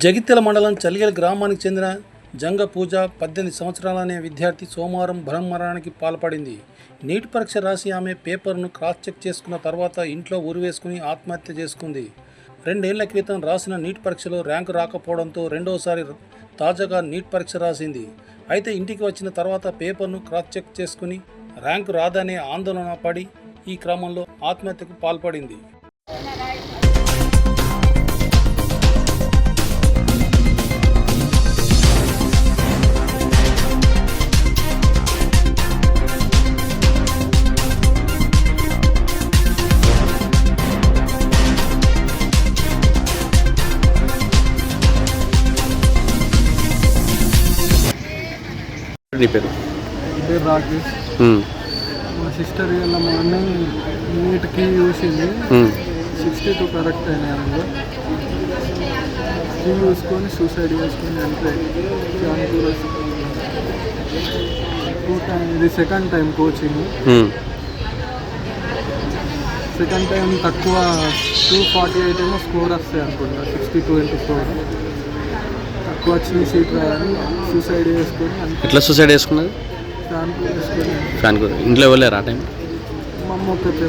జగిత్యాల మండలం చలిగల గ్రామానికి చెందిన జంగ పూజ పద్దెనిమిది సంవత్సరాలనే విద్యార్థి సోమవారం బ్రహ్మరానికి పాల్పడింది. నీట్ పరీక్ష రాసి ఆమె పేపర్ను క్రాస్ చెక్ చేసుకున్న తర్వాత ఇంట్లో ఊరివేసుకుని ఆత్మహత్య చేసుకుంది. రెండేళ్ళ క్రితం రాసిన నీట్ పరీక్షలో ర్యాంకు రాకపోవడంతో రెండోసారి తాజాగా నీట్ పరీక్ష రాసింది. అయితే ఇంటికి వచ్చిన తర్వాత పేపర్ను క్రాస్ చెక్ చేసుకుని ర్యాంకు రాదనే ఆందోళన పడి ఈ క్రమంలో ఆత్మహత్యకు పాల్పడింది. నీ పేరు? రాకేష్. మా సిస్టర్ మార్నింగ్ నీట్కి చూసింది. సిక్స్టీ టూ కరెక్ట్ అయినాయి అందులో. కీ చూసుకొని సూసైడ్ చేసుకొని వెళ్ళిపోయి టూ టైం ఇది second time coaching. Second time తక్కువ టూ ఫార్టీ ఎయిట్ ఏమో స్కోర్ వస్తాయి అనుకుంటా. సిక్స్టీ టూ ఇంటూ ఫోర్ వచ్చిన సీట్ రాయని సూసైడ్ చేసుకొని ఎట్లా సూసైడ్ చేసుకున్నది? ఫ్యాన్ ఫ్యాన్ ఇంట్లో ఇవ్వలేరు ఆ టైం మా అమ్మ ఒక్కతే.